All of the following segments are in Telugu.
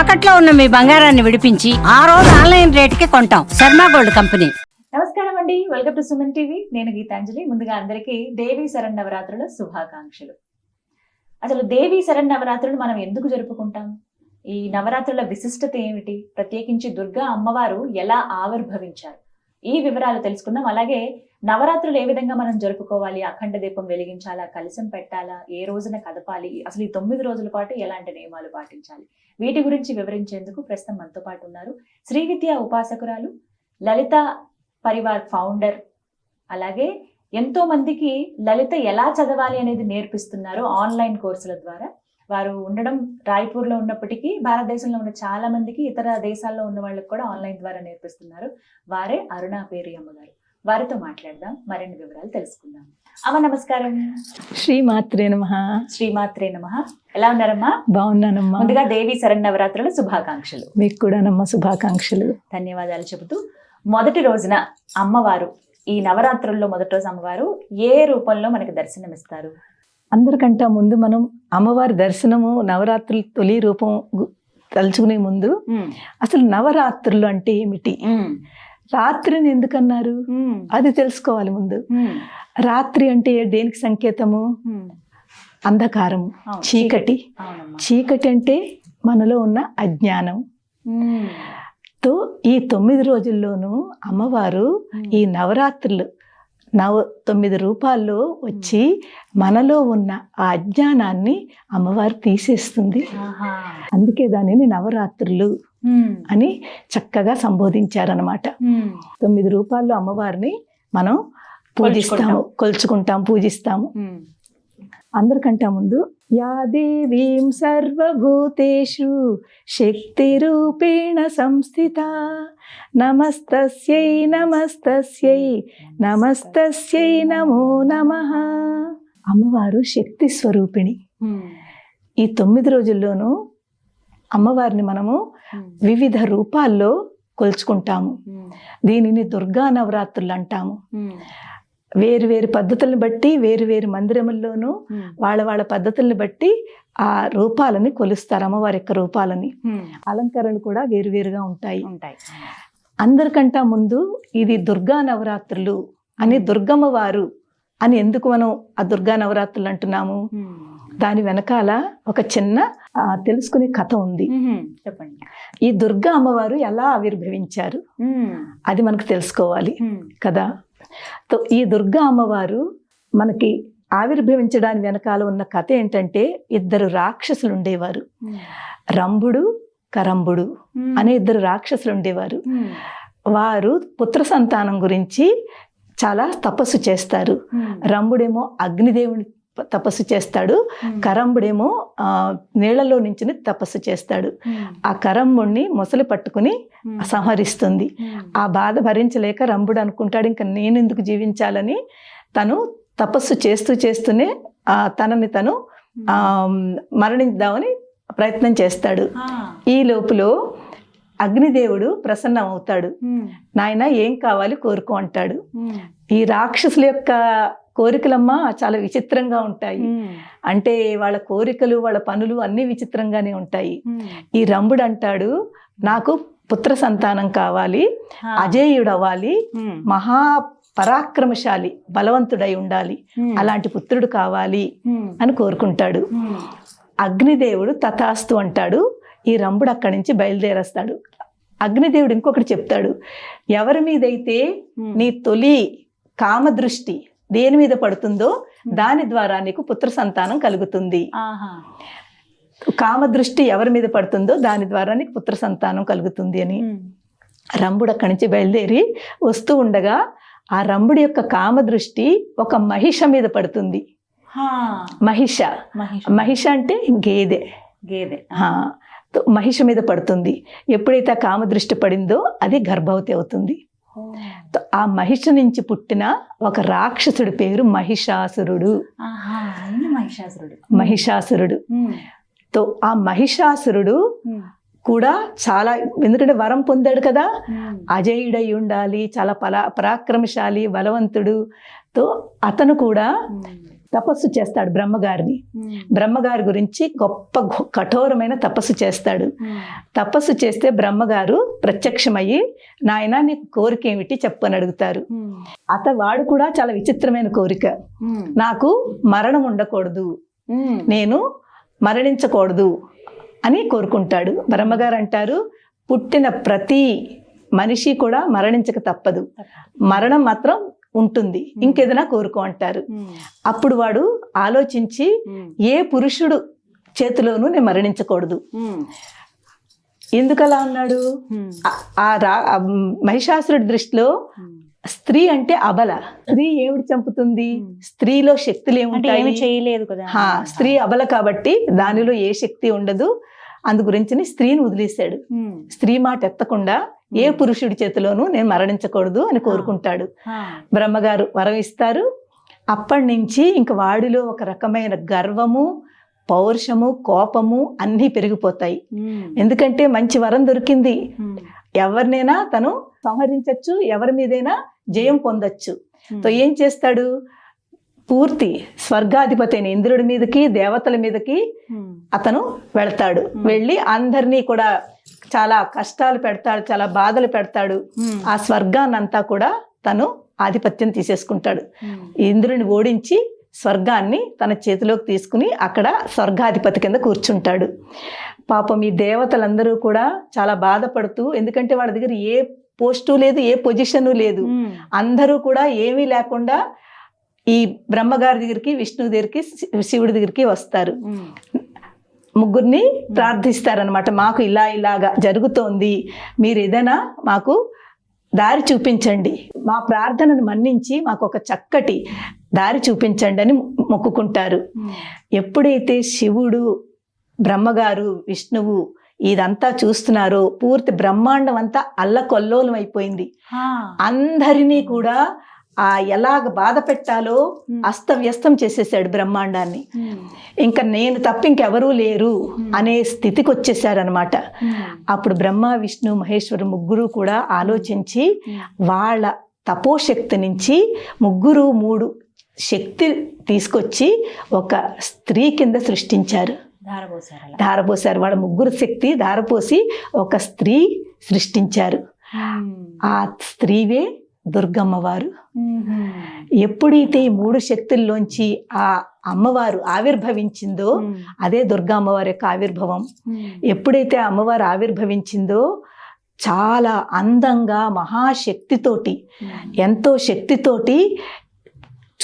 తాకట్లో ఉన్న మీ బంగారాన్ని విడిపించి ఆ రోజు ఆన్లైన్ రేటుకి కొంటాం. Sharma gold company. నమస్కారం అండి. Welcome to Suman TV. నేను గీతాంజలి. ముందుగా అందరికీ దేవీ శరణ్ నవరాత్రుల శుభాకాంక్షలు. అసలు దేవీ శరణ్ నవరాత్రులు మనం ఎందుకు జరుపుకుంటాం? ఈ నవరాత్రుల విశిష్టత ఏమిటి? ప్రత్యేకించి దుర్గా అమ్మవారు ఎలా ఆవిర్భవించారు? ఈ వివరాలు తెలుసుకుందాం. అలాగే నవరాత్రులు ఏ విధంగా మనం జరుపుకోవాలి? అఖండ దీపం వెలిగించాలా? కలశం పెట్టాలా? ఏ రోజున కదపాలి? అసలు ఈ తొమ్మిది రోజుల పాటు ఎలాంటి నియమాలు పాటించాలి? వీటి గురించి వివరించేందుకు ప్రస్తుతం మనతో పాటు ఉన్నారు శ్రీ విద్యా ఉపాసకురాలు లలిత పరివార్ ఫౌండర్ అలాగే ఎంతో మందికి లలిత ఎలా చదవాలి అనేది నేర్పిస్తున్నారు ఆన్లైన్ కోర్సుల ద్వారా. వారు ఉండడం రాయ్పూర్లో ఉన్నప్పటికీ భారతదేశంలో ఉన్న చాలా మందికి ఇతర దేశాల్లో ఉన్న వాళ్ళకి కూడా ఆన్లైన్ ద్వారా నేర్పిస్తున్నారు. వారే అరుణ పేరి గారు. వారితో మాట్లాడదాం. మరిన్ని వివరాలు తెలుసుకుందాం. అమ్మ నమస్కారం. శ్రీమాత్రే నమ. శ్రీమాత్రే నమ. ఎలా ఉన్నారమ్మా? బాగున్నానమ్మా. ముందుగా దేవి శరణవరాత్రుల శుభాకాంక్షలు. మీకు కూడా నమ్మ శుభాకాంక్షలు. ధన్యవాదాలు చెబుతూ మొదటి రోజున అమ్మవారు ఈ నవరాత్రుల్లో మొదటి రోజు అమ్మవారు ఏ రూపంలో మనకి దర్శనమిస్తారు? అందరికంటే ముందు మనం అమ్మవారి దర్శనము నవరాత్రుల తొలి రూపం తలుచుకునే ముందు అసలు నవరాత్రులు అంటే ఏమిటి? రాత్రిని ఎందుకన్నారు? అది తెలుసుకోవాలి ముందు. రాత్రి అంటే దేనికి సంకేతము? అంధకారము. చీకటి. చీకటి అంటే మనలో ఉన్న అజ్ఞానం. తో ఈ తొమ్మిది రోజుల్లోనూ అమ్మవారు ఈ నవరాత్రులు నవ తొమ్మిది రూపాల్లో వచ్చి మనలో ఉన్న ఆ అజ్ఞానాన్ని అమ్మవారు తీసేస్తుంది. అందుకే దానిని నవరాత్రులు. అని చక్కగా సంబోధించారనమాట. తొమ్మిది రూపాల్లో అమ్మవారిని మనం పూజిస్తాము కొలుచుకుంటాం పూజిస్తాము. అందరికంటే ముందు యా దేవీం సర్వభూతేషు శక్తిరూపేణ సంస్థిత నమస్తస్యై నమస్తస్యై నమస్తస్యై నమో నమః అమ్మవారు శక్తి స్వరూపిణి. ఈ తొమ్మిది రోజుల్లోనూ అమ్మవారిని మనము. వివిధ రూపాల్లో కొలుచుకుంటాము. దీనిని దుర్గా నవరాత్రులు అంటాము. వేరు వేరు పద్ధతులను బట్టి వేరు వేరు మందిరముల్లోనూ. వాళ్ళ వాళ్ళ పద్ధతుల్ని బట్టి ఆ రూపాలని కొలుస్తారు అమ్మవారి యొక్క రూపాలని. అలంకరణలు కూడా వేరువేరుగా ఉంటాయి ఉంటాయి అందరికంటా ముందు ఇది దుర్గా నవరాత్రులు అని దుర్గమ్మ వారు అని ఎందుకు మనం ఆ దుర్గా నవరాత్రులు అంటున్నాము. దాని వెనకాల ఒక చిన్న తెలుసుకునే కథ ఉంది. చెప్పండి ఈ దుర్గా అమ్మవారు ఎలా ఆవిర్భవించారు. అది మనకు తెలుసుకోవాలి. కదా ఈ దుర్గా అమ్మవారు మనకి ఆవిర్భవించడానికి వెనకాల ఉన్న కథ ఏంటంటే ఇద్దరు రాక్షసులు ఉండేవారు. రంభుడు కరంబుడు ఉమ్. అనే ఇద్దరు రాక్షసులు ఉండేవారు. వారు పుత్ర సంతానం గురించి చాలా తపస్సు చేస్తారు. రంభుడేమో అగ్నిదేవుని తపస్సు చేస్తాడు. కరంబుడేమో ఆ, నీళ్ళలో నుంచి తపస్సు చేస్తాడు. ఆ కరంబుణ్ణి మొసలి పట్టుకుని. సంహరిస్తుంది. ఆ బాధ భరించలేక రంభుడు అనుకుంటాడు ఇంకా నేను ఎందుకు జీవించాలని తను తపస్సు చేస్తూ చేస్తూనే ఆ, తనని తను ఆ, మరణిద్దామని ప్రయత్నం చేస్తాడు. ఈ లోపులో అగ్నిదేవుడు ప్రసన్నం అవుతాడు. నాయన ఏం కావాలి కోరుకో అంటాడు. ఈ రాక్షసుల యొక్క కోరికలమ్మ చాలా విచిత్రంగా ఉంటాయి. అంటే వాళ్ళ కోరికలు వాళ్ళ పనులు అన్నీ విచిత్రంగానే ఉంటాయి. ఈ రంభుడు అంటాడు నాకు పుత్ర సంతానం కావాలి. అజేయుడు అవ్వాలి. మహా పరాక్రమశాలి బలవంతుడై ఉండాలి. అలాంటి పుత్రుడు కావాలి. అని కోరుకుంటాడు. అగ్నిదేవుడు తథాస్తు అంటాడు ఈ రంభుడు అక్కడి నుంచి బయలుదేరేస్తాడు అగ్నిదేవుడు ఇంకొకటి చెప్తాడు ఎవరి మీదైతే. నీ తొలి కామదృష్టి దేని మీద పడుతుందో దాని ద్వారా నీకు పుత్ర సంతానం కలుగుతుంది. ఆహా. కామదృష్టి ఎవరి మీద పడుతుందో దాని ద్వారా నీకు పుత్ర సంతానం కలుగుతుంది అని. రంభుడు అక్కడి నుంచి బయలుదేరి వస్తూ ఉండగా ఆ రంభుడి యొక్క కామదృష్టి ఒక మహిష మీద పడుతుంది. మహిష. మహిష. అంటే గేదె. గేదె. మహిష మీద పడుతుంది. ఎప్పుడైతే ఆ కామదృష్టి పడిందో అది గర్భవతి అవుతుంది. ఆ మహిష నుంచి పుట్టిన ఒక రాక్షసుడి పేరు మహిషాసురుడు మహిషాసురుడు మహిషాసురుడు. తో ఆ మహిషాసురుడు. కూడా చాలా ఎందుకంటే వరం పొందాడు కదా. అజేయుడై ఉండాలి చాలా పలా పరాక్రమశాలి బలవంతుడు తో అతను కూడా. తపస్సు చేస్తాడు బ్రహ్మగారిని. బ్రహ్మగారి గురించి గొప్ప కఠోరమైన తపస్సు చేస్తాడు. తపస్సు చేస్తే బ్రహ్మగారు ప్రత్యక్షమయ్యి నాయన నీకు కోరిక ఏమిటి? చెప్పని అడుగుతారు. అత వాడు కూడా చాలా విచిత్రమైన కోరిక. నాకు మరణం ఉండకూడదు. నేను మరణించకూడదు అని కోరుకుంటాడు. బ్రహ్మగారు అంటారు పుట్టిన ప్రతి మనిషి కూడా మరణించక తప్పదు. మరణం మాత్రం ఉంటుంది. ఇంకేదైనా కోరుకో అంటారు. అప్పుడు వాడు ఆలోచించి ఏ పురుషుడు చేతిలోనూ నేను మరణించకూడదు. ఎందుకు అలా అన్నాడు? ఆ- రా మహిషాసురుడి దృష్టిలో స్త్రీ అంటే అబల. స్త్రీ ఏమిటి చంపుతుంది? స్త్రీలో శక్తులు ఏముంటాయి? చేయలేదు కదా. హా, స్త్రీ అబల కాబట్టి దానిలో ఏ శక్తి ఉండదు. అందు గురించి స్త్రీని వదిలేశాడు. స్త్రీ మాట ఎత్తకుండా ఏ పురుషుడి చేతిలోనూ నేను మరణించకూడదు అని కోరుకుంటాడు. బ్రహ్మగారు వరం ఇస్తారు అప్పటి నుంచి ఇంక వాడిలో ఒక రకమైన గర్వము పౌరుషము కోపము అన్నీ పెరిగిపోతాయి. ఎందుకంటే మంచి వరం దొరికింది. ఎవరినైనా తను సంహరించవచ్చు ఎవరి మీదైనా జయం పొందొచ్చు. తో ఏం చేస్తాడు? పూర్తి స్వర్గాధిపతి అయిన ఇంద్రుడి మీదకి దేవతల మీదకి. అతను వెళ్తాడు. వెళ్ళి అందరినీ కూడా చాలా కష్టాలు పెడతాడు చాలా బాధలు పెడతాడు. ఆ స్వర్గాన్నంతా కూడా తను ఆధిపత్యం తీసేసుకుంటాడు. ఇంద్రుని ఓడించి స్వర్గాన్ని తన చేతిలోకి తీసుకుని అక్కడ స్వర్గాధిపతి కింద కూర్చుంటాడు పాపం ఈ దేవతలందరూ కూడా చాలా బాధపడుతూ ఎందుకంటే వాళ్ళ దగ్గర ఏ పోస్టు లేదు ఏ పొజిషను లేదు. అందరూ కూడా ఏమీ లేకుండా ఈ బ్రహ్మగారి దగ్గరికి విష్ణు దగ్గరికి శివుడి దగ్గరికి వస్తారు. ముగ్గురిని ప్రార్థిస్తారనమాట మాకు ఇలా ఇలాగా జరుగుతోంది. మీరు ఏదైనా మాకు దారి చూపించండి. మా ప్రార్థనను మన్నించి మాకు ఒక చక్కటి దారి చూపించండి అని మొక్కుకుంటారు. ఎప్పుడైతే శివుడు బ్రహ్మగారు విష్ణువు ఇదంతా చూస్తున్నారో పూర్తి బ్రహ్మాండం అంతా అల్లకొల్లోలం అయిపోయింది. అందరినీ కూడా ఆ ఎలాగ బాధ పెట్టాలో. అస్తవ్యస్తం చేసేసాడు బ్రహ్మాండాన్ని. ఇంకా నేను తప్ప ఇంకెవరూ లేరు అనే స్థితికి వచ్చేసారనమాట. అప్పుడు బ్రహ్మ విష్ణు మహేశ్వరు ముగ్గురు కూడా ఆలోచించి. వాళ్ళ తపోశక్తి నుంచి ముగ్గురు మూడు శక్తి తీసుకొచ్చి ఒక స్త్రీ కింద సృష్టించారు ధారపోసారు. ధారపోసారు వాళ్ళ ముగ్గురు శక్తి ధారపోసి ఒక స్త్రీ సృష్టించారు. ఆ స్త్రీవే దుర్గమ్మవారు. ఎప్పుడైతే ఈ మూడు శక్తుల్లోంచి ఆ అమ్మవారు ఆవిర్భవించిందో. అదే దుర్గా అమ్మవారి యొక్క ఆవిర్భావం. ఎప్పుడైతే అమ్మవారు ఆవిర్భవించిందో చాలా అందంగా మహాశక్తితోటి. ఎంతో శక్తితోటి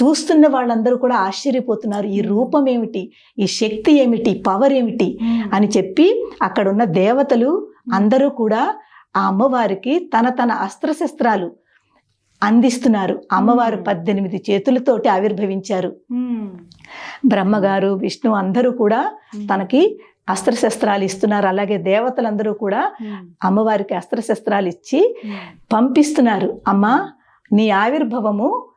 చూస్తున్న వాళ్ళందరూ కూడా ఆశ్చర్యపోతున్నారు ఈ రూపం ఏమిటి ఈ శక్తి ఏమిటి పవర్ ఏమిటి. అని చెప్పి అక్కడున్న దేవతలు అందరూ కూడా ఆ అమ్మవారికి తన తన అస్త్రశస్త్రాలు అందిస్తున్నారు అమ్మవారు మ్మ్. పద్దెనిమిది చేతులతోటి ఆవిర్భవించారు. బ్రహ్మగారు విష్ణు అందరూ కూడా. తనకి అస్త్రశస్త్రాలు ఇస్తున్నారు అలాగే దేవతలందరూ కూడా. అమ్మవారికి అస్త్రశస్త్రాలు ఇచ్చి. పంపిస్తున్నారు అమ్మా నీ ఆవిర్భవము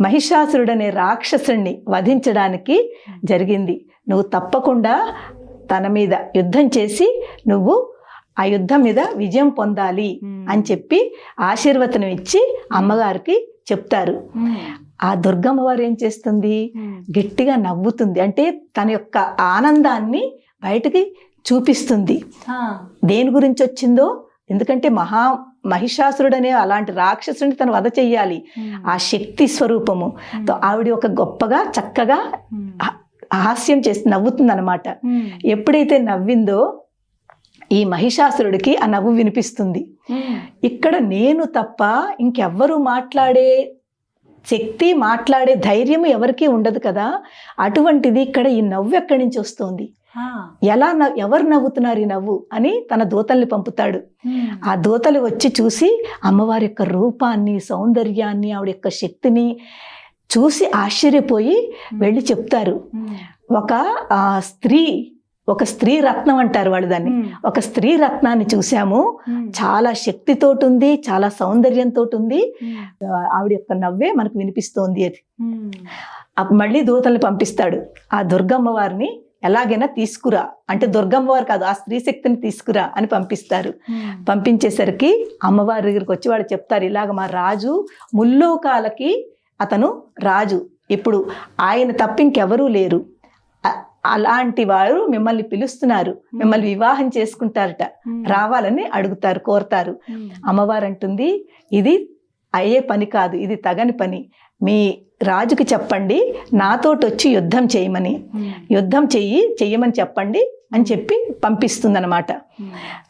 మహిషాసురుడనే రాక్షసుణ్ణి వధించడానికి జరిగింది నువ్వు తప్పకుండా తన మీద యుద్ధం చేసి నువ్వు ఆ యుద్ధం మీద విజయం పొందాలి. అని చెప్పి ఆశీర్వచనం ఇచ్చి అమ్మగారికి చెప్తారు. ఆ దుర్గమ్మవారు ఏం చేస్తుంది. గట్టిగా నవ్వుతుంది అంటే తన యొక్క ఆనందాన్ని బయటకి చూపిస్తుంది. దేని గురించి వచ్చిందో ఎందుకంటే మహా మహిషాసురుడు అనే అలాంటి రాక్షసుని తను వధ చెయ్యాలి. ఆ శక్తి స్వరూపము ఆవిడ ఒక గొప్పగా చక్కగా. హాస్యం చేసి నవ్వుతుంది అనమాట. ఎప్పుడైతే నవ్విందో ఈ మహిషాసురుడికి ఆ నవ్వు వినిపిస్తుంది ఉమ్. ఇక్కడ నేను తప్ప ఇంకెవ్వరు మాట్లాడే శక్తి మాట్లాడే ధైర్యం ఎవరికీ ఉండదు కదా అటువంటిది ఇక్కడ ఈ నవ్వు ఎక్కడి నుంచి వస్తుంది. ఎలా నవ్ ఎవరు నవ్వుతున్నారు ఈ నవ్వు అని తన దూతల్ని పంపుతాడు ఉమ్. ఆ దూతలు వచ్చి చూసి అమ్మవారి యొక్క రూపాన్ని సౌందర్యాన్ని ఆవిడ యొక్క శక్తిని చూసి ఆశ్చర్యపోయి వెళ్ళి చెప్తారు. ఒక స్త్రీ ఒక స్త్రీ రత్నం అంటారు వాళ్ళు దాన్ని. ఒక స్త్రీ రత్నాన్ని చూసాము. చాలా శక్తితోటి ఉంది చాలా సౌందర్యంతో ఉంది ఆవిడ యొక్క నవ్వే మనకు వినిపిస్తోంది అది. మళ్ళీ దూతల్ని పంపిస్తాడు. ఆ దుర్గమ్మ వారిని ఎలాగైనా తీసుకురా. అంటే దుర్గమ్మ వారు కాదు ఆ స్త్రీ శక్తిని తీసుకురా అని పంపిస్తారు. పంపించేసరికి అమ్మవారి దగ్గరికి వచ్చి వాళ్ళు చెప్తారు ఇలాగ మా రాజు ముల్లోకాలకి అతను రాజు. ఇప్పుడు ఆయన తప్ప ఇంకెవరూ లేరు. అలాంటి వారు మిమ్మల్ని పిలుస్తున్నారు. మిమ్మల్ని వివాహం చేసుకుంటారట. రావాలని అడుగుతారు కోరతారు. అమ్మవారు అంటుంది ఇది అయ్యే పని కాదు ఇది తగని పని. మీ రాజుకి చెప్పండి నాతోటి వచ్చి యుద్ధం చేయమని. యుద్ధం చెయ్యి చెయ్యమని చెప్పండి అని చెప్పి పంపిస్తుందన్నమాట.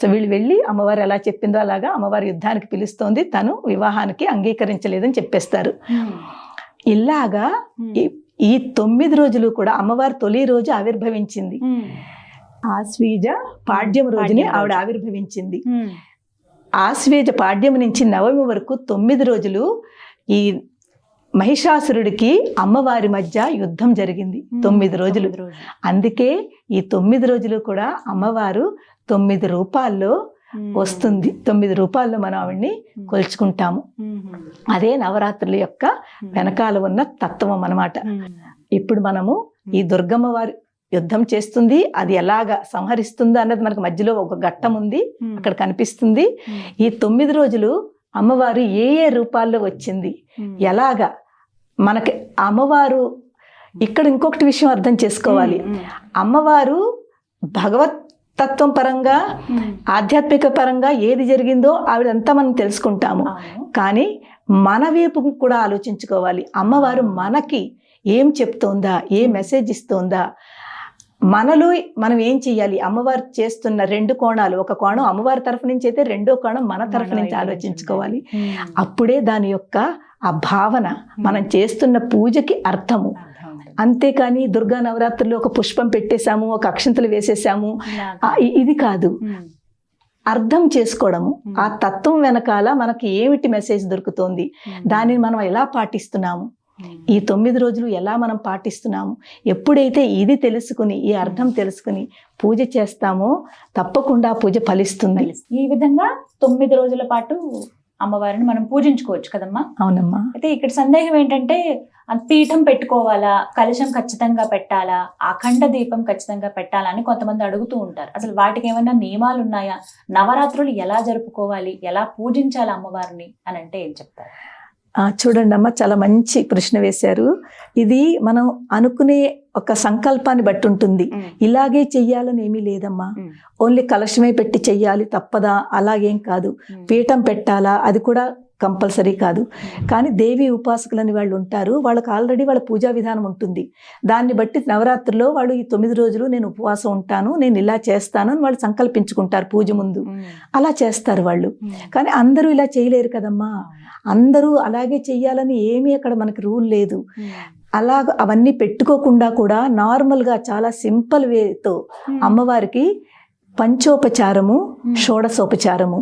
సో వీళ్ళు వెళ్ళి అమ్మవారు ఎలా చెప్పిందో అలాగా అమ్మవారి యుద్ధానికి పిలుస్తోంది. తను వివాహానికి అంగీకరించలేదని చెప్పేస్తారు. ఇలాగా ఈ- తొమ్మిది రోజులు కూడా అమ్మవారు తొలి రోజు ఆవిర్భవించింది. ఆశ్వీజ పాడ్యం రోజుని ఆవిడ. ఆవిర్భవించింది. ఆశ్వేజ పాడ్యం నుంచి నవమి వరకు తొమ్మిది రోజులు ఈ మహిషాసురుడికి అమ్మవారి మధ్య యుద్ధం జరిగింది. తొమ్మిది రోజులు. అందుకే ఈ తొమ్మిది రోజులు కూడా అమ్మవారు తొమ్మిది రూపాల్లో వస్తుంది. తొమ్మిది రూపాల్లో మనం ఆవిడ్ని కొలుచుకుంటాము. అదే నవరాత్రుల యొక్క వెనకాల ఉన్న తత్వం అన్నమాట. ఇప్పుడు మనము ఈ దుర్గమ్మ వారి యుద్ధం చేస్తుంది. అది ఎలాగా సంహరిస్తుందో అన్నది మనకు మధ్యలో ఒక ఘట్టం ఉంది. అక్కడ కనిపిస్తుంది. ఈ తొమ్మిది రోజులు అమ్మవారు ఏ ఏ రూపాల్లో వచ్చింది? ఎలాగా? మనకి అమ్మవారు ఇక్కడ ఇంకొకటి విషయం అర్థం చేసుకోవాలి. అమ్మవారు భగవత్ తత్వం పరంగా ఆధ్యాత్మిక పరంగా ఏది జరిగిందో ఆవిడంతా మనం తెలుసుకుంటాము. కానీ మన వైపు కూడా ఆలోచించుకోవాలి. అమ్మవారు మనకి ఏం చెప్తోందా ఏ మెసేజ్ ఇస్తోందా? మనలో మనం ఏం చెయ్యాలి? అమ్మవారు చేస్తున్న రెండు కోణాలు ఒక కోణం అమ్మవారి తరఫు నుంచి అయితే రెండో కోణం మన తరఫు నుంచి ఆలోచించుకోవాలి. అప్పుడే దాని యొక్క ఆ భావన మనం చేస్తున్న పూజకి అర్థము. అంతేకాని దుర్గా నవరాత్రుల్లో ఒక పుష్పం పెట్టేశాము ఒక అక్షంతలు వేసేసాము ఇది కాదు. అర్థం చేసుకోవడము. ఆ తత్వం వెనకాల మనకి ఏమిటి మెసేజ్ దొరుకుతోంది? దానిని మనం ఎలా పాటిస్తున్నాము? ఈ తొమ్మిది రోజులు ఎలా మనం పాటిస్తున్నాము? ఎప్పుడైతే ఇది తెలుసుకుని ఈ అర్థం తెలుసుకుని పూజ చేస్తామో తప్పకుండా పూజ ఫలిస్తుంది. ఈ విధంగా తొమ్మిది రోజుల పాటు అమ్మవారిని మనం పూజించుకోవచ్చు కదమ్మా? అవునమ్మా. అయితే ఇక్కడ సందేహం ఏంటంటే పీఠం పెట్టుకోవాలా? కలశం ఖచ్చితంగా పెట్టాలా? అఖండ దీపం ఖచ్చితంగా పెట్టాలా అని కొంతమంది అడుగుతూ ఉంటారు. అసలు వాటికి ఏమైనా నియమాలు ఉన్నాయా? నవరాత్రులు ఎలా జరుపుకోవాలి? ఎలా పూజించాలి అమ్మవారిని అని అంటే ఏం చెప్తారు? ఆ, చూడండి అమ్మ చాలా మంచి ప్రశ్న వేశారు. ఇది మనం అనుకునే ఒక సంకల్పాన్ని బట్టి ఉంటుంది. ఇలాగే చెయ్యాలని ఏమీ లేదమ్మా. మ్మ్. ఓన్లీ కలశమే పెట్టి చెయ్యాలి తప్పదా? అలాగేం కాదు. పీఠం పెట్టాలా? అది కూడా కంపల్సరీ కాదు. కానీ దేవి ఉపాసకులని వాళ్ళు ఉంటారు. వాళ్ళకి ఆల్రెడీ వాళ్ళ పూజా విధానం ఉంటుంది. దాన్ని బట్టి నవరాత్రిలో వాళ్ళు ఈ తొమ్మిది రోజులు నేను ఉపవాసం ఉంటాను నేను ఇలా చేస్తాను అని వాళ్ళు సంకల్పించుకుంటారు పూజ ముందు. అలా చేస్తారు వాళ్ళు. కానీ అందరూ ఇలా చేయలేరు కదమ్మా. అందరూ అలాగే చెయ్యాలని ఏమీ అక్కడ మనకి రూల్ లేదు. అలా అవన్నీ పెట్టుకోకుండా కూడా నార్మల్గా చాలా సింపుల్ వేతో అమ్మవారికి పంచోపచారము షోడసోపచారము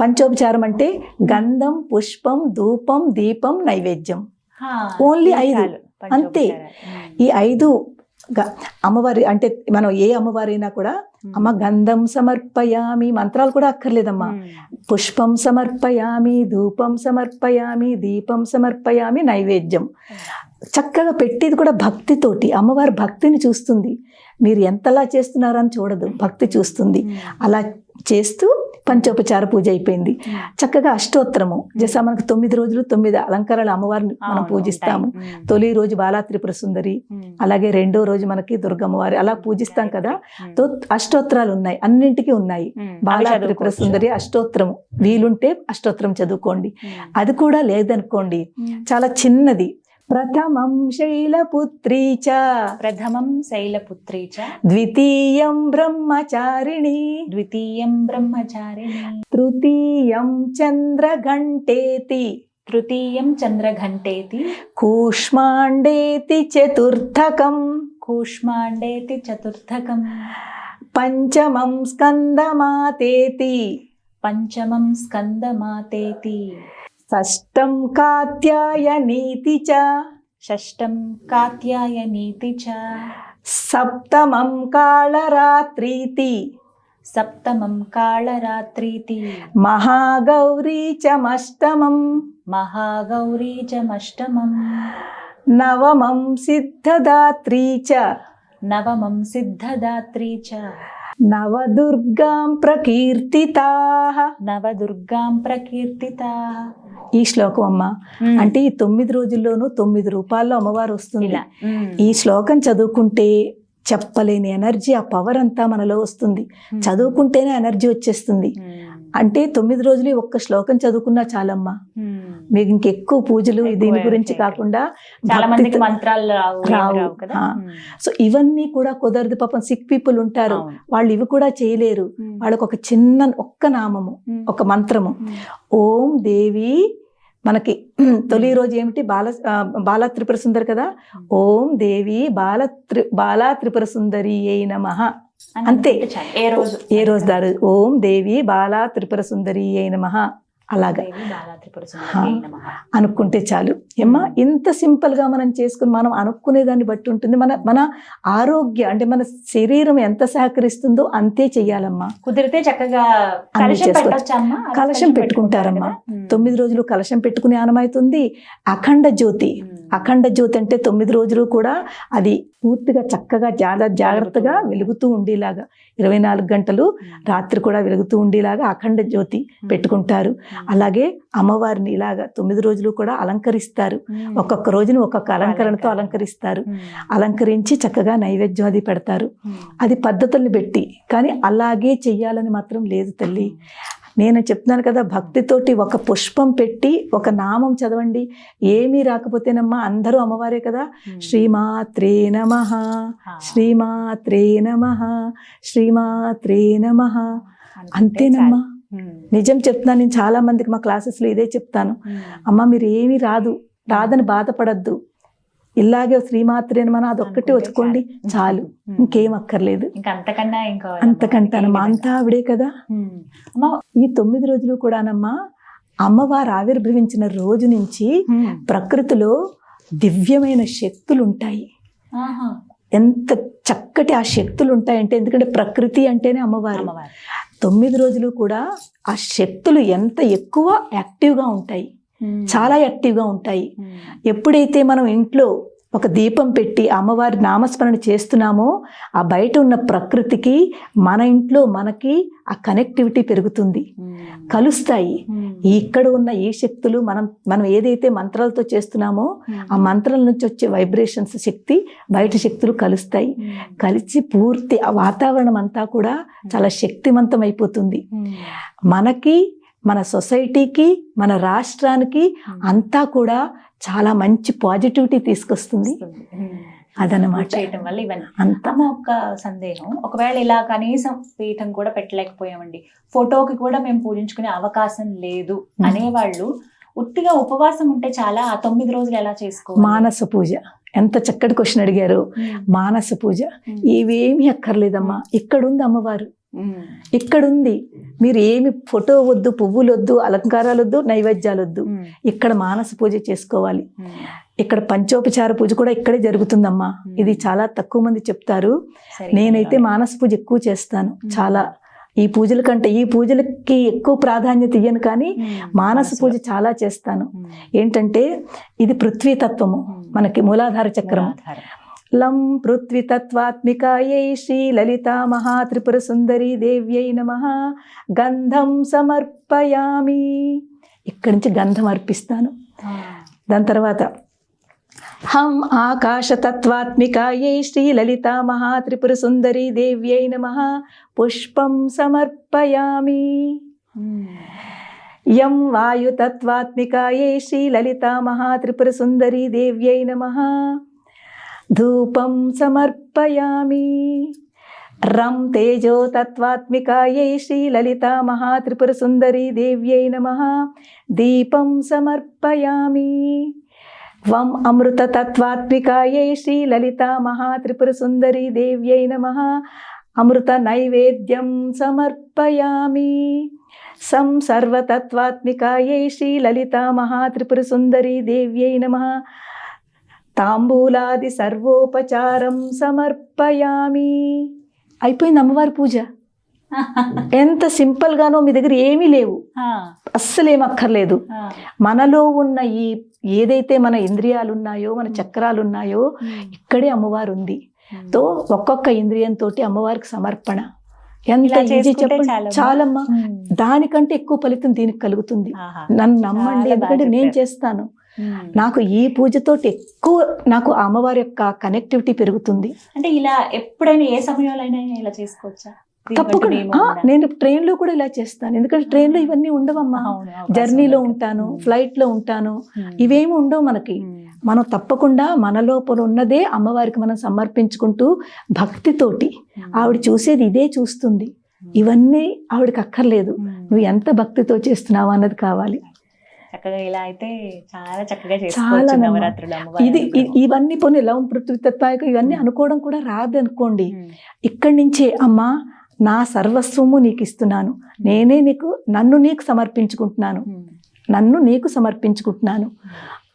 పంచోపచారం అంటే గంధం పుష్పం ధూపం దీపం నైవేద్యం. Only ఐదు. అంతే. ఈ ఐదు అమ్మవారి అంటే మనం ఏ అమ్మవారైనా కూడా అమ్మ గంధం సమర్పయామి మంత్రాలు కూడా అక్కర్లేదమ్మా. పుష్పం సమర్పయామి ధూపం సమర్పయామి దీపం సమర్పయామి నైవేద్యం. చక్కగా పెట్టేది కూడా భక్తితోటి. అమ్మవారి భక్తిని చూస్తుంది. మీరు ఎంతలా చేస్తున్నారని చూడదు. భక్తి చూస్తుంది. అలా చేస్తూ పంచోపచార పూజ అయిపోయింది. చక్కగా అష్టోత్తరము. జసా మనకు తొమ్మిది రోజులు తొమ్మిది అలంకారాల అమ్మవారిని మనం పూజిస్తాము. తొలి రోజు బాలా త్రిపుర సుందరి అలాగే రెండో రోజు మనకి దుర్గమ్మవారి. అలా పూజిస్తాం కదా. తో అష్టోత్తరాలు ఉన్నాయి. అన్నింటికి ఉన్నాయి. బాలా త్రిపుర సుందరి అష్టోత్తరం వీలుంటే అష్టోత్తరం చదువుకోండి. అది కూడా లేదనుకోండి. చాలా చిన్నది. ప్రథమం శైలపుత్రీ చ ప్రథమం శైలపుత్రీ చ ద్వితీయం బ్రహ్మచారిణి ద్వితీయం బ్రహ్మచారిణి తృతీయం చంద్రఘంటేతి తృతీయం చంద్రఘంటేతి కూష్మాండేతి చతుర్థకం కూష్మాండేతి చతుర్థకం పంచమం స్కందమాతేతి పంచమం స్కందమాతేతి షష్టం కాత్యాయనీతి చ షష్టం కాత్యాయనీతి చ సప్తమం కాళరాత్రీతి సప్తమం కాళరాత్రీతి మహాగౌరీ చమష్టమం మహాగౌరీ చ మష్టమం నవమం సిద్ధదాత్రీ చ నవమం సిద్ధదాత్రీ చ నవదుర్గాం ప్రకీర్తితా. నవదుర్గాం ప్రకీర్తిత. ఈ శ్లోకం అమ్మ. అంటే ఈ తొమ్మిది రోజుల్లోనూ తొమ్మిది రూపాల్లో అమ్మవారు వస్తుంది. ఈ శ్లోకం చదువుకుంటే చెప్పలేని ఎనర్జీ ఆ పవర్ అంతా మనలో వస్తుంది. చదువుకుంటేనే ఎనర్జీ వచ్చేస్తుంది. అంటే తొమ్మిది రోజులు ఒక్క శ్లోకం చదువుకున్నా చాలమ్మా. మీకు ఇంకెక్కువ పూజలు దీని గురించి. కాకుండా మంత్రాలు రావు. సో ఇవన్నీ కూడా కుదరదు పాపం సిక్ పీపుల్ ఉంటారు. వాళ్ళు ఇవి కూడా చేయలేరు. వాళ్ళకు ఒక చిన్న ఒక్క నామము. ఒక మంత్రము. ఓం దేవి మనకి తొలి రోజు ఏమిటి బాల బాలా త్రిపుర సుందరి కదా ఓం దేవి బాల త్రి బాలా త్రిపుర సుందరి ఏ నమః అంతే. ఏ రోజు? ఏ రోజు? దారు ఓం దేవి బాలా త్రిపుర సుందరి ఏ నమః. అలాగా. అనుకుంటే చాలు. ఏమ్మా ఇంత సింపుల్గా మనం చేసుకుని మనం అనుకునే దాన్ని బట్టి ఉంటుంది. మన మన ఆరోగ్య అంటే మన శరీరం ఎంత సహకరిస్తుందో అంతే చెయ్యాలమ్మా. కుదిరితే చక్కగా కలశం పెట్టుకుంటారమ్మా. తొమ్మిది రోజులు కలశం పెట్టుకునే ఆనమైతుంది అఖండ జ్యోతి. అఖండ జ్యోతి అంటే తొమ్మిది రోజులు కూడా అది పూర్తిగా చక్కగా చాలా జాగ్రత్తగా వెలుగుతూ ఉండేలాగా. ఇరవై నాలుగు గంటలు రాత్రి కూడా వెలుగుతూ ఉండేలాగా అఖండ జ్యోతి పెట్టుకుంటారు. అలాగే అమ్మవారిని ఇలాగా తొమ్మిది రోజులు కూడా అలంకరిస్తారు. ఒక్కొక్క రోజును ఒక్కొక్క అలంకరణతో అలంకరణ. అలంకరిస్తారు. అలంకరించి చక్కగా నైవేద్యం అది పెడతారు. అది పద్ధతుల్ని పెట్టి కానీ అలాగే చెయ్యాలని మాత్రం లేదు తల్లి నేను చెప్తున్నాను కదా భక్తితోటి ఒక పుష్పం పెట్టి ఒక నామం చదవండి ఏమీ రాకపోతేనమ్మా అందరూ అమ్మవారే కదా. శ్రీమాత్రే నమ. శ్రీమాత్రే నమ శ్రీమాత్రే నమ అంతేనమ్మా. నిజం చెప్తున్నాను నేను చాలా మందికి మా క్లాసెస్లో ఇదే చెప్తాను. ఉమ్. అమ్మ మీరు ఏమీ రాదు రాదని బాధపడద్దు. ఇలాగే శ్రీమాత్రే నమ అదొక్కటి వచ్చుకోండి చాలు. ఇంకేం అక్కర్లేదు. ఇంకా అంతకన్నా ఇంకా అంతకంటానమ్మా అంతా ఆవిడే కదా. అమ్మా. ఈ తొమ్మిది రోజులు కూడానమ్మా అమ్మవారు ఆవిర్భవించిన రోజు నుంచి. ప్రకృతిలో దివ్యమైన శక్తులు ఉంటాయి. ఎంత చక్కటి ఆ శక్తులు ఉంటాయంటే ఎందుకంటే ప్రకృతి అంటేనే అమ్మవారు. తొమ్మిది రోజులు కూడా ఆ శక్తులు ఎంత ఎక్కువ యాక్టివ్గా ఉంటాయి. చాలా యాక్టివ్గా ఉంటాయి. ఎప్పుడైతే మనం ఇంట్లో ఒక దీపం పెట్టి అమ్మవారి నామస్మరణ చేస్తున్నామో ఆ బయట ఉన్న ప్రకృతికి మన ఇంట్లో మనకి ఆ కనెక్టివిటీ పెరుగుతుంది ఉమ్. కలుస్తాయి ఉమ్. ఇక్కడ ఉన్న ఈ శక్తులు మనం మనం ఏదైతే మంత్రాలతో చేస్తున్నామో ఆ మంత్రాల నుంచి వచ్చే వైబ్రేషన్స్ శక్తి బయట శక్తులు కలుస్తాయి. కలిసి పూర్తి ఆ వాతావరణం అంతా కూడా చాలా శక్తివంతం అయిపోతుంది. మనకి మన సొసైటీకి మన రాష్ట్రానికి అంతా కూడా చాలా మంచి పాజిటివిటీ తీసుకొస్తుంది. అదనమాట చేయటం వల్ల ఇవన్నీ. అంతా. ఒక సందేహం. ఒకవేళ ఇలా కనీసం పీఠం కూడా పెట్టలేకపోయామండి. ఫోటోకి కూడా మేము పూజించుకునే అవకాశం లేదు Hmm. అనేవాళ్ళు ఉట్టిగా ఉపవాసం ఉంటే చాలా ఆ తొమ్మిది రోజులు ఎలా చేసుకోవాలి? మానస పూజ. ఎంత చక్కటి క్వశ్చన్ అడిగారు. Hmm. మానస పూజ. Hmm. ఇవేమీ అక్కర్లేదమ్మా. ఇక్కడుంది అమ్మవారు. Hmm. ఇక్కడుంది మీరు ఏమి ఫోటో వద్దు పువ్వులు వద్దు అలంకారాలు వద్దు నైవేద్యాలు వద్దు. ఇక్కడ మానస పూజ చేసుకోవాలి. ఇక్కడ పంచోపచార పూజ కూడా ఇక్కడే జరుగుతుందమ్మా. ఇది చాలా తక్కువ మంది చెప్తారు. నేనైతే మానస పూజ ఎక్కువ చేస్తాను. చాలా ఈ పూజల కంటే ఈ పూజలకి ఎక్కువ ప్రాధాన్యత ఇయ్యను కానీ. మానస పూజ. చాలా చేస్తాను. ఏంటంటే ఇది పృథ్వీ తత్వము Hmm. మనకి మూలాధార చక్రం. లం పృథ్వీ తత్వాత్మికాయై శ్రీ లలితా మహాత్రిపుర సుందరి దేవ్యై నమ గంధం సమర్పయామి ఇక్కడి నుంచి గంధం అర్పిస్తాను. దాని తర్వాత హం ఆకాశతత్వాత్మికాయై శ్రీ లలితా మహాత్రిపుర సుందరి దేవ్యై నమ. పుష్పం సమర్పయామి. యం వాయుతత్వాత్మికాయై శ్రీ లలితా మహాత్రిపుర సుందరి దేవ్యై నమ. ధూపం సమర్పయామి. రం తేజో తత్వాత్మికాయై శ్రీలలిత మహాత్రిపుర సుందరి దేవ్యై నమ. దీపం సమర్పయామి. వం అమృత తత్వాత్మికాయై శ్రీ మహాత్రిపుర సుందరి దేవ్యై నమ. అమృత నైవేద్యం సమర్పయామి. సం సర్వతత్వాత్మికాయై శ్రీలలిత మహాత్రిపుర సుందరి దేవ్యై నమ. తాంబూలాది సర్వోపచారం సమర్పయామి అయిపోయింది అమ్మవారి పూజ ఎంత సింపుల్ గానో మీ దగ్గర ఏమీ లేవు. అస్సలు అక్కర్లేదు. మనలో ఉన్న ఈ ఏదైతే మన ఇంద్రియాలు ఉన్నాయో మన చక్రాలు ఉన్నాయో. ఇక్కడే అమ్మవారు ఉంది. తో ఒక్కొక్క ఇంద్రియంతో అమ్మవారికి సమర్పణ ఎంత ఈజీ చెప్పండి చాలమ్మా. దానికంటే ఎక్కువ ఫలితం దీనికి కలుగుతుంది. నన్ను నమ్మండి ఎందుకంటే నేను. చేస్తాను. నాకు ఈ పూజతోటి ఎక్కువ నాకు అమ్మవారి యొక్క కనెక్టివిటీ పెరుగుతుంది అంటే ఇలా ఎప్పుడైనా ఏ సమయంలో ఇలా చేసుకోవచ్చా తప్పకుండా? నేను ట్రైన్లో కూడా ఇలా చేస్తాను ఎందుకంటే ట్రైన్లో ఇవన్నీ ఉండవమ్మా జర్నీలో. ఉంటాను. ఫ్లైట్లో ఉంటాను. ఇవేమి ఉండవు మనకి. మనం తప్పకుండా మన లోపల ఉన్నదే అమ్మవారికి మనం సమర్పించుకుంటూ భక్తితోటి. ఆవిడ చూసేది ఇదే చూస్తుంది ఇవన్నీ ఆవిడకి అక్కర్లేదు. నువ్వు ఎంత భక్తితో చేస్తున్నావు అన్నది కావాలి చక్కగా ఇలా అయితే చాలా చక్కగా చేసుకోవచ్చు. నవరాత్రులు ఇది. ఇవన్నీ పోనీ లవం పృథ్వీతత్వాయక ఇవన్నీ. అనుకోవడం కూడా రాదనుకోండి ఉమ్. ఇక్కడి నుంచే అమ్మా నా సర్వస్వము నీకు ఇస్తున్నాను నేనే నీకు నన్ను నీకు సమర్పించుకుంటున్నాను. నన్ను నీకు సమర్పించుకుంటున్నాను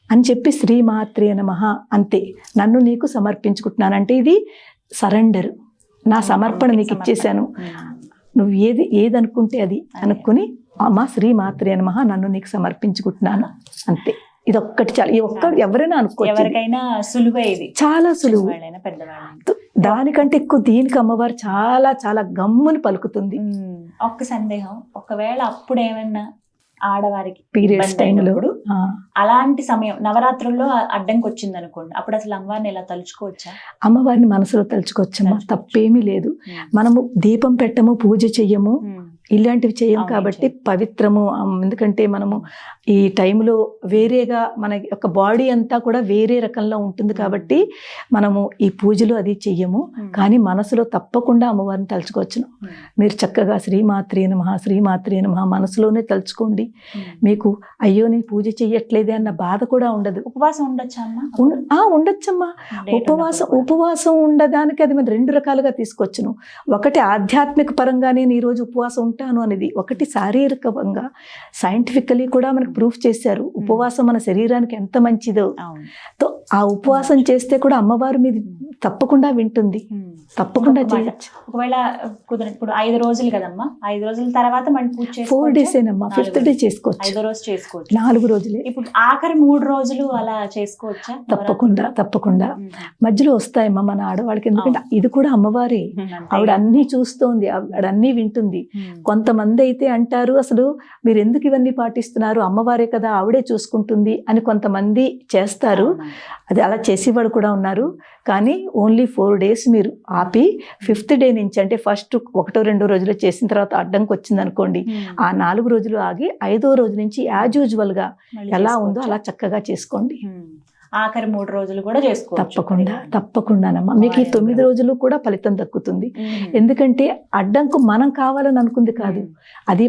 అని చెప్పి శ్రీమాత్రే నమః అంతే నన్ను నీకు సమర్పించుకుంటున్నాను అంటే ఇది సరెండర్ నా సమర్పణ నీకు ఇచ్చేసాను. నువ్వు ఏది ఏది అనుకుంటే అది అనుకుని అమ్మ శ్రీమాత్రే నమః నన్ను నీకు సమర్పించుకుంటున్నాను. అంతే. ఇది ఒక్కటి చాలు. ఈ ఒక్క ఎవరైనా అనుకోవచ్చు. ఎవరికైనా సులువే ఇది. చాలా సులువు. దానికంటే ఎక్కువ దీనికి అమ్మవారు చాలా చాలా గమ్ముని పలుకుతుంది. ఒక్క సందేహం. ఒకవేళ అప్పుడు ఏమన్నా ఆడవారికి పీరియడ్స్ టైంలో అలాంటి సమయం నవరాత్రుల్లో అడ్డంకి వచ్చింది అనుకోండి అప్పుడు అసలు అమ్మవారిని ఇలా తలుచుకోవచ్చా? అమ్మవారిని మనసులో తలుచుకోవచ్చమ్మా. తలుచుకోవచ్చు. తప్పేమీ లేదు. మనము దీపం పెట్టము పూజ చెయ్యము. ఇలాంటివి చేయం కాబట్టి. పవిత్రము ఎందుకంటే మనము ఈ టైంలో వేరేగా మన యొక్క బాడీ అంతా కూడా వేరే రకంలో ఉంటుంది కాబట్టి మనము ఈ పూజలు అది చెయ్యము. కానీ మనసులో తప్పకుండా అమ్మవారిని తలుచుకోవచ్చును. మీరు చక్కగా శ్రీమాత్రే నమః శ్రీమాత్రే నమః మనసులోనే తలుచుకోండి. మీకు అయ్యో నేను పూజ చెయ్యట్లేదే అన్న బాధ కూడా ఉండదు ఉపవాసం ఉండొచ్చమ్మా Date ఉపవాసం. ఉపవాసం ఉండడానికి అది మనం రెండు రకాలుగా తీసుకొచ్చును ఒకటి ఆధ్యాత్మిక పరంగా నేను ఈరోజు ఉపవాసం ఉంటాను అనేది ఒకటి శారీరకంగా సైంటిఫికలీ కూడా మనకు ప్రూఫ్ చేశారు. ఉపవాసం మన శరీరానికి ఎంత మంచిదో. తో ఆ ఉపవాసం చేస్తే కూడా అమ్మవారు మీద తప్పకుండా వింటుంది. తప్పకుండా. చేయొచ్చు ఒకవేళ ఇప్పుడు ఐదు రోజులు కదమ్మా. ఐదు రోజుల తర్వాత మళ్ళీ పూజ ఫోర్? డేస్ ఏనమ్మా. Fifth day. చేసుకోవచ్చు. ఐదో రోజు చేసుకోవచ్చు. నాలుగు రోజులే. ఇప్పుడు ఆఖరి మూడు రోజులు అలా చేసుకోవచ్చా? తప్పకుండా తప్పకుండా. మధ్యలో వస్తాయమ్మా మన ఆడవాళ్ళకి. ఎందుకంటే ఇది కూడా అమ్మవారే. ఆవిడ అన్నీ చూస్తోంది. ఆవిడ అన్నీ వింటుంది. కొంతమంది అయితే అంటారు అసలు మీరు ఎందుకు ఇవన్నీ పాటిస్తున్నారు? అమ్మవారే కదా ఆవిడే చూసుకుంటుంది అని కొంతమంది చేస్తారు. అది అలా చేసేవాడు కూడా ఉన్నారు కానీ ఓన్లీ ఫోర్ డేస్ మీరు ఆపి ఫిఫ్త్ డే నుంచి అంటే ఫస్ట్ ఒకటో రెండో రోజులు చేసిన తర్వాత అడ్డంకి వచ్చింది అనుకోండి. ఆ నాలుగు రోజులు ఆగి ఐదో రోజు నుంచి యాజ్ యూజువల్గా మళ్ళీ ఎలా ఉందో? అలా చక్కగా చేసుకోండి. ఆఖరి మూడు రోజులు కూడా చేసుకోవచ్చు తప్పకుండా తప్పకుండానమ్మా మీకు ఈ తొమ్మిది రోజులు కూడా ఫలితం దక్కుతుంది. ఎందుకంటే అడ్డంకు మనం కావాలని అనుకుంది కాదు. అది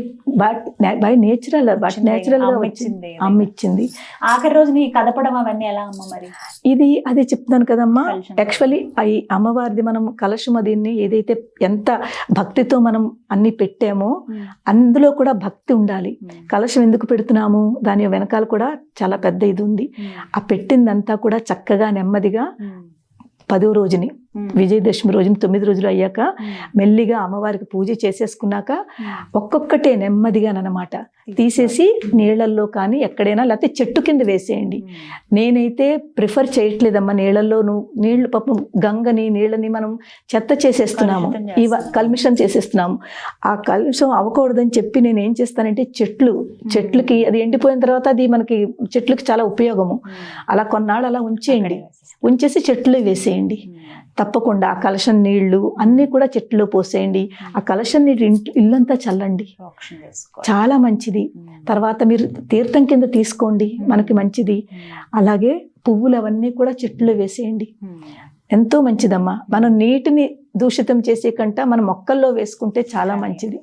బై నేచురల్ బట్. నేచురల్గా అమ్మ వచ్చింది ఇచ్చింది. అమ్మ ఇచ్చింది ఆఖరి రోజు నీ కదపడం అవన్నీ ఎలా అమ్మ మరి ఇది అదే చెప్తున్నాను కదమ్మా. యాక్చువల్లీ ఈ అమ్మవారిది మనం కలశం దీన్ని ఏదైతే ఎంత భక్తితో మనం అన్ని పెట్టామో. అందులో కూడా భక్తి ఉండాలి. కలశం ఎందుకు పెడుతున్నాము దాని వెనకాల కూడా చాలా పెద్ద ఇది ఉంది. ఆ పెట్టిందంతా కూడా చక్కగా నెమ్మదిగా. పదో రోజుని. విజయదశమి రోజుని తొమ్మిది రోజులు అయ్యాక. మెల్లిగా అమ్మవారికి పూజ చేసేసుకున్నాక. ఒక్కొక్కటే నెమ్మదిగానమాట తీసేసి నీళ్ళల్లో కానీ ఎక్కడైనా లేకపోతే చెట్టు కింద వేసేయండి. నేనైతే ప్రిఫర్ చేయట్లేదమ్మా నీళ్ళల్లోను నీళ్ళు పాపం గంగని నీళ్ళని మనం చెత్త చేసేస్తున్నాము ఇవ. కల్మిషం చేసేస్తున్నాము ఆ కలుషం అవ్వకూడదని చెప్పి నేను ఏం చేస్తానంటే చెట్లు చెట్లకి అది ఎండిపోయిన తర్వాత అది మనకి చెట్లకి చాలా ఉపయోగము. అలా కొన్నాళ్ళు అలా ఉంచేయండి. ఉంచేసి చెట్లు వేసేయండి. తప్పకుండా ఆ కలశం నీళ్ళు అన్నీ కూడా చెట్టులో పోసేయండి ఆ కలశం నీళ్ళు ఇంటి ఇల్లంతా చల్లండి. చాలా మంచిది. తర్వాత మీరు తీర్థం కింద తీసుకోండి మనకి మంచిది. అలాగే పువ్వులు అవన్నీ కూడా చెట్టులో వేసేయండి. ఎంతో మంచిదమ్మా మనం నీటిని దూషితం చేసే కంట మన మొక్కల్లో వేసుకుంటే చాలా మంచిది.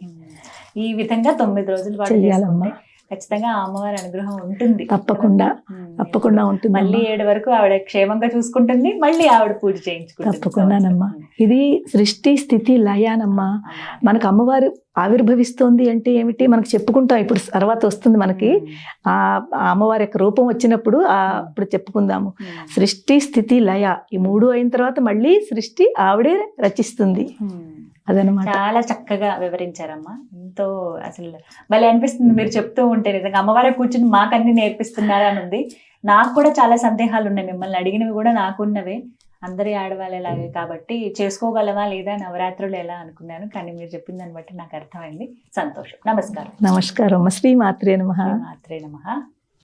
ఈ విధంగా తొమ్మిది రోజులు. చేసుకుంటే ఖచ్చితంగా అమ్మవారి అనుగ్రహం ఉంటుంది. తప్పకుండా. తప్పకుండా ఉంటుంది మళ్ళీ ఏడు వరకు ఆవిడ క్షేమంగా చూసుకుంటుంది. మళ్ళీ ఆవిడ పూజ చేయించుకుంటుంది. తప్పకుండానమ్మా. ఇది సృష్టి స్థితి లయానమ్మా. మనకు అమ్మవారు ఆవిర్భవిస్తోంది అంటే ఏమిటి? మనకు చెప్పుకుంటాం. ఇప్పుడు తర్వాత వస్తుంది మనకి. ఆ అమ్మవారి యొక్క రూపం వచ్చినప్పుడు ఆ అప్పుడు చెప్పుకుందాము. సృష్టి స్థితి లయ ఈ మూడు అయిన తర్వాత మళ్ళీ సృష్టి ఆవిడే రచిస్తుంది. అదనమాట. చాలా చక్కగా వివరించారమ్మా. ఎంతో అసలు భలే అనిపిస్తుంది మీరు చెప్తూ ఉంటే నిజంగా. అమ్మవారే కూర్చుని మాకన్నీ నేర్పిస్తున్నారా అని ఉంది. నాకు కూడా చాలా సందేహాలు ఉన్నాయి. మిమ్మల్ని అడిగినవి కూడా నాకున్నవే అందరి ఆడవాళ్ళు ఎలాగే కాబట్టి చేసుకోగలవా లేదా నవరాత్రులు ఎలా అనుకున్నాను. కానీ మీరు చెప్పిన దాన్ని బట్టి నాకు అర్థమైంది. సంతోషం. నమస్కారం. నమస్కారం. శ్రీ మాత్రే నమ. మాత్రే నమః.